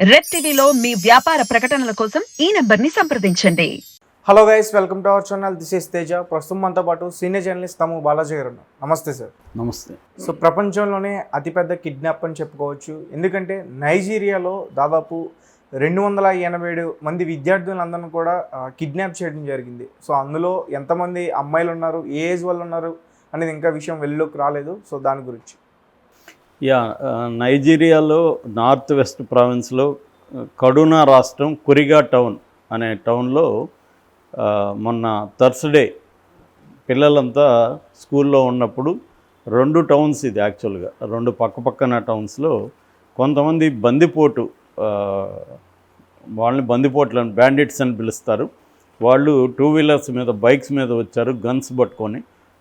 Red టీవీలో మీ వ్యాపార ప్రకటనల కోసం ఈ నెంబర్ని సంప్రదించండి. Hello guys welcome to our channel this is Teja ప్రస్తుతం మనతో పాటు సీనియర్ జర్నలిస్ట్ తము బాలాజీ గారు ఉన్నారు. నమస్తే సార్. నమస్తే. సో ప్రపంచంలోనే అతిపెద్ద కిడ్నాప్ అని చెప్పుకోవచ్చు. ఎందుకంటే నైజీరియాలో దాదాపు రెండు వందల ఎనభై ఏడు మంది విద్యార్థులందరినీ కూడా కిడ్నాప్ చేయడం జరిగింది. సో అందులో ఎంతమంది అమ్మాయిలు ఉన్నారు ఏ ఏజ్ వాళ్ళు ఉన్నారు అనేది ఇంకా విషయం వెళ్ళలోకి రాలేదు. సో దాని గురించి. యా నైజీరియాలో నార్త్ వెస్ట్ ప్రావిన్స్లో కడునా రాష్ట్రం కురిగా టౌన్ అనే టౌన్లో మొన్న థర్స్డే పిల్లలంతా స్కూల్లో ఉన్నప్పుడు రెండు టౌన్స్ ఇది యాక్చువల్గా రెండు పక్కపక్కన టౌన్స్లో కొంతమంది బందిపోటు వాళ్ళని బందిపోట్లు అని బ్యాండిట్స్ అని పిలుస్తారు. వాళ్ళు టూ వీలర్స్ మీద బైక్స్ మీద వచ్చారు గన్స్ పట్టుకొని.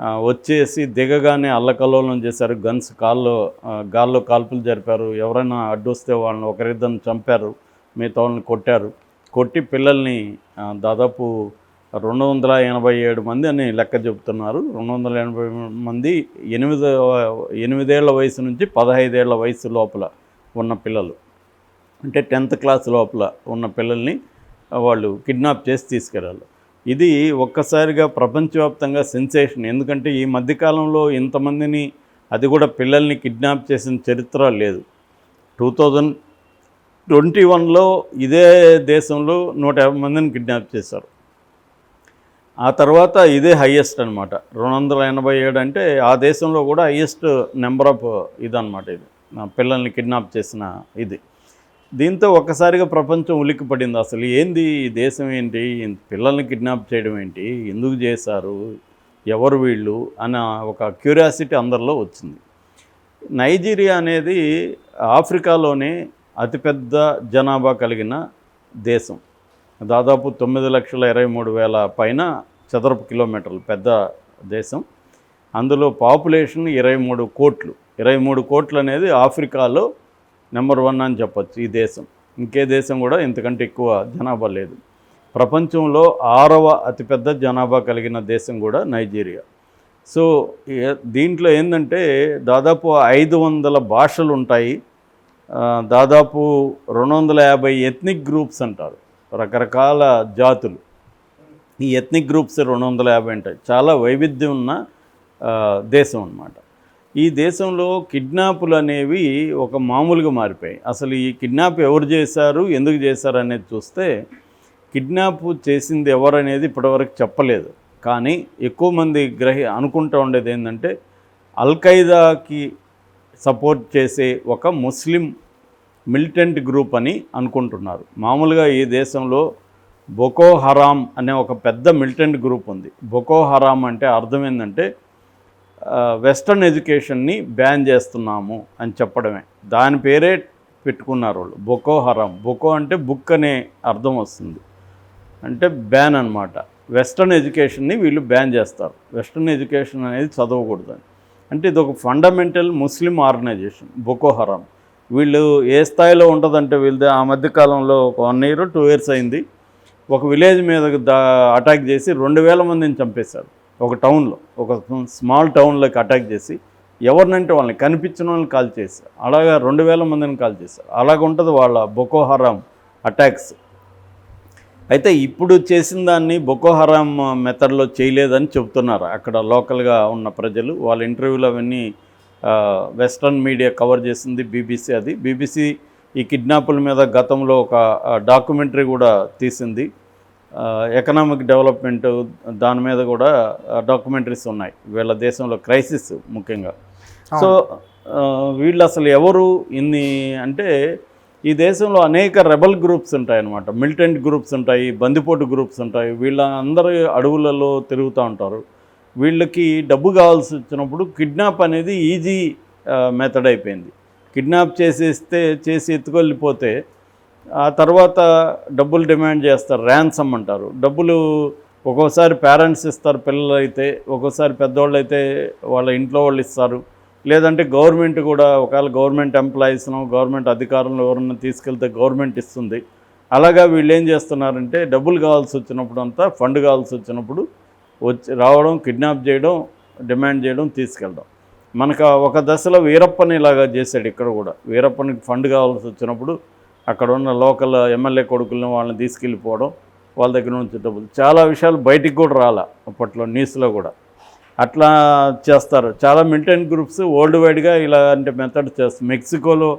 వచ్చేసి దిగగానే అల్లకల్లోలం చేశారు. గన్స్ కాల్లో గాల్లో కాల్పులు జరిపారు. ఎవరైనా అడ్డొస్తే వాళ్ళని ఒకరిద్దరిని చంపారు. మిగతా వాళ్ళని కొట్టారు. కొట్టి పిల్లల్ని దాదాపు రెండు వందల ఎనభై ఏడు మంది అని లెక్క చెబుతున్నారు. రెండు వందల ఎనభై మంది ఎనిమిది ఎనిమిదేళ్ళ వయసు నుంచి పదహైదేళ్ళ వయసు లోపల ఉన్న పిల్లలు. అంటే టెన్త్ క్లాస్ లోపల ఉన్న పిల్లల్ని వాళ్ళు కిడ్నాప్ చేసి తీసుకెళ్ళాలి ఇది ఒక్కసారిగా ప్రపంచవ్యాప్తంగా సెన్సేషన్. ఎందుకంటే ఈ మధ్యకాలంలో ఇంతమందిని అది కూడా పిల్లల్ని కిడ్నాప్ చేసిన చరిత్ర లేదు. టూ థౌజండ్ ట్వంటీ వన్లో ఇదే దేశంలో నూట యాభై మందిని కిడ్నాప్ చేశారు. ఆ తర్వాత ఇదే హయ్యెస్ట్ అనమాట రెండు వందల ఎనభై ఏడు అంటే ఆ దేశంలో కూడా హయ్యెస్ట్ నెంబర్ ఆఫ్ ఇదన్నమాట ఇది. నా పిల్లల్ని కిడ్నాప్ చేసిన ఇది. దీంతో ఒక్కసారిగా ప్రపంచం ఉలిక్కిపడింది అసలు. ఏంది ఈ దేశం ఏంటి? పిల్లల్ని కిడ్నాప్ చేయడం ఏంటి? ఎందుకు చేశారు? ఎవరు వీళ్ళు? అన్న ఒక క్యూరియాసిటీ అందరిలో వచ్చింది. నైజీరియా అనేది ఆఫ్రికాలోనే అతిపెద్ద జనాభా కలిగిన దేశం. దాదాపు తొమ్మిది లక్షల ఇరవై మూడు వేల పైన చదరపు కిలోమీటర్లు పెద్ద దేశం. అందులో పాపులేషన్ ఇరవై మూడు కోట్లు. ఇరవై మూడు కోట్లు అనేది ఆఫ్రికాలో నెంబర్ వన్ అని చెప్పొచ్చు ఈ దేశం. ఇంకే దేశం కూడా ఇంతకంటే ఎక్కువ జనాభా లేదు. ప్రపంచంలో ఆరవ అతిపెద్ద జనాభా కలిగిన దేశం కూడా నైజీరియా. సో దీంట్లో ఏంటంటే దాదాపు ఐదు వందల భాషలు ఉంటాయి. దాదాపు రెండు వందల యాభై ఎథ్నిక్ గ్రూప్స్ అంటారు. రకరకాల జాతులు. ఈ ఎథ్నిక్ గ్రూప్స్ రెండు వందల యాభై ఉంటాయి. చాలా వైవిధ్యం ఉన్న దేశం అన్నమాట. ఈ దేశంలో కిడ్నాపులు అనేవి ఒక మామూలుగా మారిపోయాయి. అసలు ఈ కిడ్నాప్ ఎవరు చేశారు ఎందుకు చేశారు అనేది చూస్తే కిడ్నాప్ చేసింది ఎవరనేది ఇప్పటివరకు చెప్పలేదు. కానీ ఎక్కువ మంది గ్రహి అనుకుంటూ ఉండేది ఏంటంటే అల్ఖైదాకి సపోర్ట్ చేసే ఒక ముస్లిం మిలిటెంట్ గ్రూప్ అని అనుకుంటున్నారు. మామూలుగా ఈ దేశంలో బొకో హరామ్ అనే ఒక పెద్ద మిలిటెంట్ గ్రూప్ ఉంది. బొకో హరామ్ అంటే అర్థం ఏంటంటే వెస్టర్న్ ఎడ్యుకేషన్ని బ్యాన్ చేస్తున్నాము అని చెప్పడమే. దాని పేరే పెట్టుకున్నారు వాళ్ళు. బొకో హరామ్ బొకో అంటే బుక్ అనే అర్థం వస్తుంది. అంటే బ్యాన్ అన్నమాట. వెస్టర్న్ ఎడ్యుకేషన్ని వీళ్ళు బ్యాన్ చేస్తారు. వెస్టర్న్ ఎడ్యుకేషన్ అనేది చదవకూడదు అని. అంటే ఇది ఒక ఫండమెంటల్ ముస్లిం ఆర్గనైజేషన్ బొకో హరామ్ వీళ్ళు ఏ స్థాయిలో ఉంటుందంటే వీళ్ళది ఆ మధ్యకాలంలో ఒక వన్ ఇయర్ టూ ఇయర్స్ అయింది. ఒక విలేజ్ మీద దా అటాక్ చేసి రెండు వేల మందిని చంపేశారు. ఒక టౌన్లో ఒక స్మాల్ టౌన్లోకి అటాక్ చేసి ఎవరినంటే వాళ్ళని కనిపించిన వాళ్ళని కాల్ చేశారు అలాగా రెండు వేల మందిని కాల్ చేశారు అలాగ ఉంటుంది వాళ్ళ బొకోహరామ్ అటాక్స్. అయితే ఇప్పుడు చేసిన దాన్ని బొకోహరామ్ మెథడ్లో చేయలేదని చెబుతున్నారు. అక్కడ లోకల్గా ఉన్న ప్రజలు వాళ్ళ ఇంటర్వ్యూలు అవన్నీ వెస్ట్రన్ మీడియా కవర్ చేసింది బీబీసీ అది. బీబీసీ ఈ కిడ్నాపుల మీద గతంలో ఒక డాక్యుమెంటరీ కూడా తీసింది. ఎకనామిక్ డెవలప్మెంట్ దాని మీద కూడా డాక్యుమెంటరీస్ ఉన్నాయి. వీళ్ళ దేశంలో క్రైసిస్ ముఖ్యంగా. సో వీళ్ళు అసలు ఎవరు? ఇన్ని అంటే ఈ దేశంలో అనేక రెబల్ గ్రూప్స్ ఉంటాయి అన్నమాట మిలిటెంట్ గ్రూప్స్ ఉంటాయి బందిపోటు గ్రూప్స్ ఉంటాయి. వీళ్ళ అందరు అడవులలో తిరుగుతూ ఉంటారు. వీళ్ళకి డబ్బు కావాల్సి వచ్చినప్పుడు కిడ్నాప్ అనేది ఈజీ మెథడ్ అయిపోయింది. కిడ్నాప్ చేసేస్తే చేసి ఎత్తుకెళ్ళిపోతే ఆ తర్వాత డబ్బులు డిమాండ్ చేస్తారు ర్యాన్సమ్ అంటారు. డబ్బులు ఒక్కోసారి పేరెంట్స్ ఇస్తారు పిల్లలు అయితే ఒక్కోసారి పెద్దవాళ్ళు అయితే వాళ్ళ ఇంట్లో వాళ్ళు ఇస్తారు. లేదంటే గవర్నమెంట్ కూడా ఒకవేళ గవర్నమెంట్ ఎంప్లాయీస్ను గవర్నమెంట్ అధికారులను ఎవరన్నా తీసుకెళ్తే గవర్నమెంట్ ఇస్తుంది. అలాగా వీళ్ళు ఏం చేస్తున్నారంటే డబ్బులు కావాల్సి వచ్చినప్పుడు అంతా ఫండ్ కావాల్సి వచ్చినప్పుడు వచ్చి రావడం కిడ్నాప్ చేయడం డిమాండ్ చేయడం తీసుకెళ్ళడం. మనకు ఒక దశలో వీరప్పని ఇలాగా చేశాడు ఇక్కడ కూడా. వీరప్పనికి ఫండ్ కావాల్సి వచ్చినప్పుడు అక్కడ ఉన్న లోకల్ ఎమ్మెల్యే కొడుకులను వాళ్ళని తీసుకెళ్ళిపోవడం వాళ్ళ దగ్గర నుంచి డబ్బులు. చాలా విషయాలు బయటికి కూడా రాలా అప్పట్లో న్యూస్లో కూడా. అట్లా చేస్తారు. చాలా మిలిటెంట్ గ్రూప్స్ వరల్డ్ వైడ్గా ఇలాంటి మెథడ్ చేస్తారు మెక్సికోలో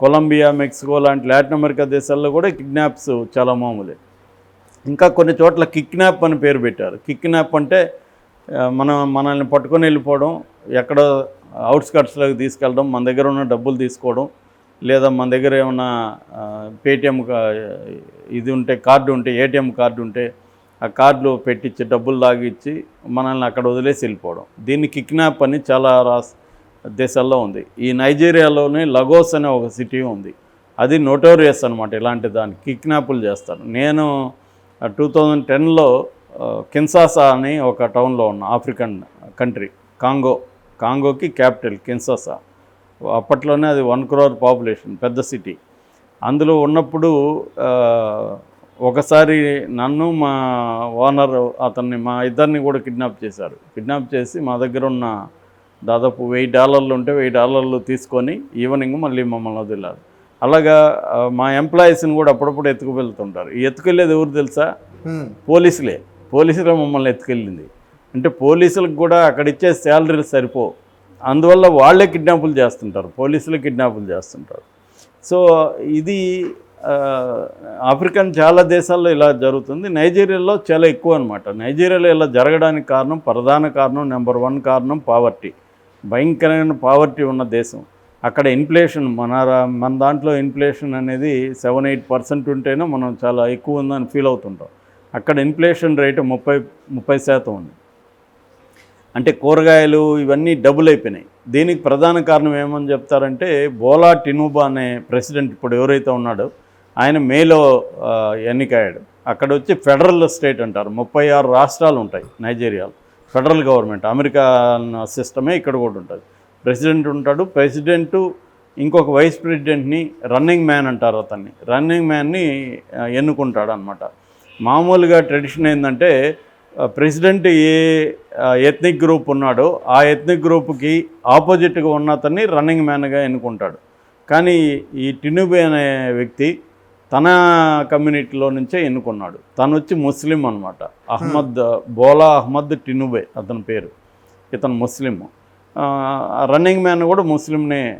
కొలంబియా మెక్సికో లాంటి లాటిన్ అమెరికా దేశాల్లో కూడా కిడ్నాప్స్ చాలా మామూలే. ఇంకా కొన్ని చోట్ల కిడ్నాప్ అని పేరు పెట్టారు. కిడ్నాప్ అంటే మనం మనల్ని పట్టుకొని వెళ్ళిపోవడం ఎక్కడో అవుట్స్కట్స్లోకి తీసుకెళ్ళడం మన దగ్గర ఉన్న డబ్బులు తీసుకోవడం లేదా మన దగ్గర ఏమన్నా పేటిఎం ఇది ఉంటే కార్డు ఉంటే ఏటీఎం కార్డు ఉంటే ఆ కార్డులో పెట్టించి డబ్బులు లాగిచ్చి మనల్ని అక్కడ వదిలేసి వెళ్ళిపోవడం. దీన్ని కిడ్నాప్ అని చాలా రాస్ దేశాల్లో ఉంది. ఈ నైజీరియాలోనే లగోస్ అనే ఒక సిటీ ఉంది. అది నోటోరియస్ అనమాట ఇలాంటి దాన్ని. కిడ్నాపులు చేస్తారు. నేను టూ థౌజండ్ టెన్లో కిన్సాసా అని ఒక టౌన్లో ఉన్న ఆఫ్రికన్ కంట్రీ కాంగో. కాంగోకి క్యాపిటల్ కిన్సాసా. అప్పట్లోనే అది వన్ క్రోర్ పాపులేషన్ పెద్ద సిటీ. అందులో ఉన్నప్పుడు ఒకసారి నన్ను మా ఓనర్ అతన్ని మా ఇద్దరిని కూడా కిడ్నాప్ చేశారు. కిడ్నాప్ చేసి మా దగ్గర ఉన్న దాదాపు వెయ్యి డాలర్లు ఉంటే వెయ్యి డాలర్లు తీసుకొని ఈవినింగ్ మళ్ళీ మమ్మల్ని వదిలారు. అలాగా మా ఎంప్లాయీస్ని కూడా అప్పుడప్పుడు ఎత్తుకు వెళ్తుంటారు ఈ ఎత్తుకెళ్ళేది ఎవరు తెలుసా. పోలీసులే. పోలీసులే మమ్మల్ని ఎత్తుకెళ్ళింది. అంటే పోలీసులకు కూడా అక్కడ ఇచ్చే శాలరీలు సరిపో అందువల్ల వాళ్ళే కిడ్నాపులు చేస్తుంటారు పోలీసులు కిడ్నాపులు చేస్తుంటారు. సో ఇది ఆఫ్రికన్ చాలా దేశాల్లో ఇలా జరుగుతుంది. నైజీరియాలో చాలా ఎక్కువ అనమాట నైజీరియాలో ఇలా జరగడానికి కారణం ప్రధాన కారణం నెంబర్ వన్ కారణం పావర్టీ. భయంకరమైన పావర్టీ ఉన్న దేశం. అక్కడ ఇన్ఫ్లేషన్ మన మన దాంట్లో ఇన్ఫ్లేషన్ అనేది సెవెన్ ఎయిట్ పర్సెంట్ ఉంటేనే మనం చాలా ఎక్కువ ఉందని ఫీల్ అవుతుంటాం. అక్కడ ఇన్ఫ్లేషన్ రేటు ముప్పై ముప్పై శాతం ఉంది. అంటే కూరగాయలు ఇవన్నీ డబుల్ అయిపోయినాయి. దీనికి ప్రధాన కారణం ఏమని చెప్తారంటే బోలా టినుబా అనే ప్రెసిడెంట్ ఇప్పుడు ఎవరైతే ఉన్నాడో ఆయన మేలో ఎన్నికయ్యాడు. అక్కడ వచ్చి ఫెడరల్ స్టేట్ అంటారు. ముప్పై ఆరు రాష్ట్రాలు ఉంటాయి నైజీరియాలో. ఫెడరల్ గవర్నమెంట్ అమెరికా సిస్టమే ఇక్కడ కూడా ఉంటుంది. ప్రెసిడెంట్ ఉంటాడు. ప్రెసిడెంట్ ఇంకొక వైస్ ప్రెసిడెంట్ని రన్నింగ్ మ్యాన్ అంటారు అతన్ని. రన్నింగ్ మ్యాన్ని ఎన్నుకుంటాడు అనమాట మామూలుగా ట్రెడిషన్ ఏంటంటే ప్రెసిడెంట్ ఏ ఎథ్నిక్ గ్రూప్ ఉన్నాడో ఆ ఎథ్నిక్ గ్రూప్కి ఆపోజిట్గా ఉన్న అతన్ని రన్నింగ్ మ్యాన్గా ఎన్నుకుంటాడు. కానీ ఈ టినుబే అనే వ్యక్తి తన కమ్యూనిటీలో నుంచే ఎన్నుకున్నాడు. తను వచ్చి ముస్లిం అనమాట అహ్మద్ బోలా అహ్మద్ టినుబే అతని పేరు. ఇతను ముస్లిం. రన్నింగ్ మ్యాన్ కూడా ముస్లింనే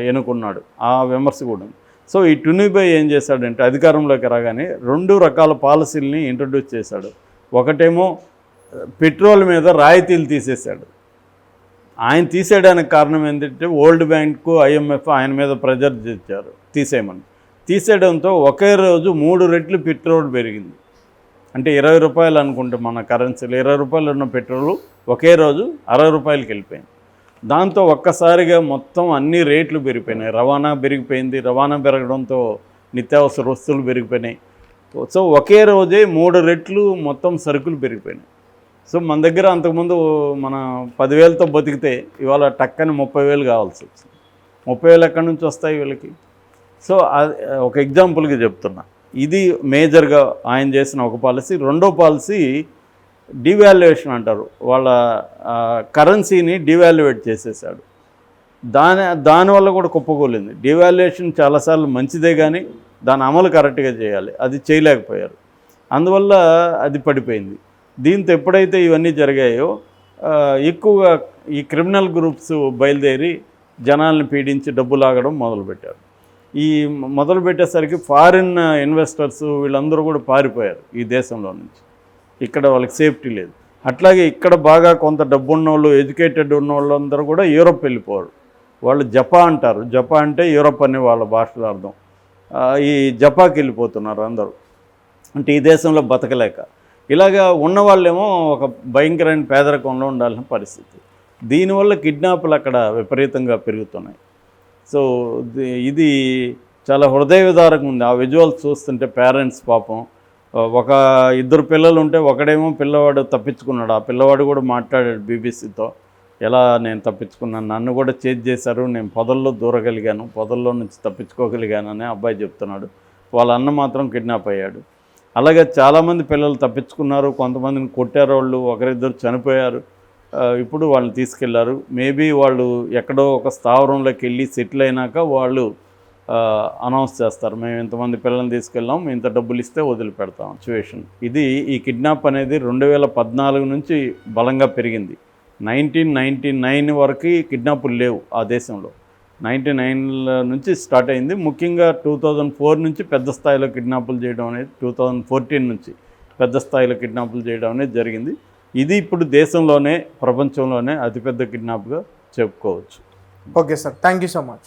ఎన్నుకున్నాడు. ఆ విమర్శ కూడా. సో ఈ టునిబే ఏం చేశాడంటే అధికారంలోకి రాగానే రెండు రకాల పాలసీలని ఇంట్రడ్యూస్ చేశాడు. ఒకటేమో పెట్రోల్ మీద రాయితీలు తీసేశాడు. ఆయన తీసేయడానికి కారణం ఏంటంటే వరల్డ్ బ్యాంకు ఐఎంఎఫ్ ఆయన మీద ప్రెజర్ తెచ్చారు తీసేయమని. తీసేయడంతో ఒకే రోజు మూడు రెట్లు పెట్రోల్ పెరిగింది. అంటే ఇరవై రూపాయలు అనుకుంటే మన కరెన్సీలో ఇరవై రూపాయలు ఉన్న పెట్రోల్ ఒకే రోజు అరవై రూపాయలకి వెళ్ళిపోయింది. దాంతో ఒక్కసారిగా మొత్తం అన్ని రేట్లు పెరిగిపోయినాయి. రవాణా పెరిగిపోయింది. రవాణా పెరగడంతో నిత్యావసర వస్తువులు పెరిగిపోయినాయి. సో ఒకే రోజే మూడు రెట్లు మొత్తం సరుకులు పెరిగిపోయినాయి. సో మన దగ్గర అంతకుముందు మన పదివేలతో బతికితే ఇవాళ టక్కని ముప్పై వేలు కావాల్సి వచ్చింది. ముప్పై వేలు ఎక్కడి నుంచి వస్తాయి వీళ్ళకి? సో అది ఒక ఎగ్జాంపుల్గా చెప్తున్నా. ఇది మేజర్గా ఆయన చేసిన ఒక పాలసీ. రెండో పాలసీ డివాల్యుయేషన్ అంటారు. వాళ్ళ కరెన్సీని డివాల్యుయేట్ చేసేసాడు. దాని దానివల్ల కూడా కుప్పకూలింది. డివాల్యుయేషన్ చాలాసార్లు మంచిదే కానీ దాని అమలు కరెక్ట్గా చేయాలి. అది చేయలేకపోయారు. అందువల్ల అది పడిపోయింది. దీంతో ఎప్పుడైతే ఇవన్నీ జరిగాయో ఎక్కువగా ఈ క్రిమినల్ గ్రూప్స్ బయలుదేరి జనాల్ని పీడించి డబ్బు లాగడం మొదలుపెట్టారు. ఈ మొదలుపెట్టేసరికి మొదలు పెట్టేసరికి ఫారిన్ ఇన్వెస్టర్స్ వీళ్ళందరూ కూడా పారిపోయారు ఈ దేశంలో నుంచి. ఇక్కడ వాళ్ళకి సేఫ్టీ లేదు. అట్లాగే ఇక్కడ బాగా కొంత డబ్బు ఉన్నోళ్ళు ఎడ్యుకేటెడ్ ఉన్న వాళ్ళందరూ కూడా యూరోప్ వెళ్ళిపోరు. వాళ్ళు జపా అంటారు. జపా అంటే యూరోప్ అనే వాళ్ళ భాషలో అర్థం. ఈ జపాకి వెళ్ళిపోతున్నారు అందరూ. అంటే ఈ దేశంలో బతకలేక. ఇలాగా ఉన్నవాళ్ళేమో ఒక భయంకరమైన పేదరికంలో ఉండాల్సిన పరిస్థితి. దీనివల్ల కిడ్నాపులు అక్కడ విపరీతంగా పెరుగుతున్నాయి. సో ఇది చాలా హృదయ విదారకంగా ఉంది. ఆ విజువల్స్ చూస్తుంటే పేరెంట్స్ పాపం. ఒక ఇద్దరు పిల్లలు ఉంటే ఒకడేమో పిల్లవాడు తప్పించుకున్నాడు. ఆ పిల్లవాడు కూడా మాట్లాడాడు బీబీసీతో. ఎలా నేను తప్పించుకున్నాను నన్ను కూడా చేజ్ చేశారు నేను పొదల్లో దూరగలిగాను పొదల్లో నుంచి తప్పించుకోగలిగానని అబ్బాయి చెప్తున్నాడు. వాళ్ళ అన్న మాత్రం కిడ్నాప్ అయ్యాడు. అలాగే చాలామంది పిల్లలు తప్పించుకున్నారు కొంతమందిని కొట్టారు వాళ్ళు ఒకరిద్దరు చనిపోయారు. ఇప్పుడు వాళ్ళని తీసుకెళ్ళారు. మేబీ వాళ్ళు ఎక్కడో ఒక స్థావరంలోకి వెళ్ళి సెటిల్ అయినాక వాళ్ళు అనౌన్స్ చేస్తారు. మేము ఇంతమంది పిల్లల్ని తీసుకెళ్ళాం ఇంత డబ్బులు ఇస్తే వదిలిపెడతాం సిచ్యువేషన్ ఇది ఈ కిడ్నాప్ అనేది రెండు వేల పద్నాలుగు నుంచి బలంగా పెరిగింది. నైన్టీన్ నైంటీ నైన్ వరకు కిడ్నాపులు లేవు ఆ దేశంలో. నైంటీ నైన్ల నుంచి స్టార్ట్ అయింది. ముఖ్యంగా టూ థౌజండ్ ఫోర్ నుంచి పెద్ద స్థాయిలో కిడ్నాపులు చేయడం అనేది టూ థౌజండ్ ఫోర్టీన్ నుంచి పెద్ద స్థాయిలో కిడ్నాపులు చేయడం అనేది జరిగింది. ఇది ఇప్పుడు దేశంలోనే ప్రపంచంలోనే అతిపెద్ద కిడ్నాప్గా చెప్పుకోవచ్చు. Okay sir. Thank you so much.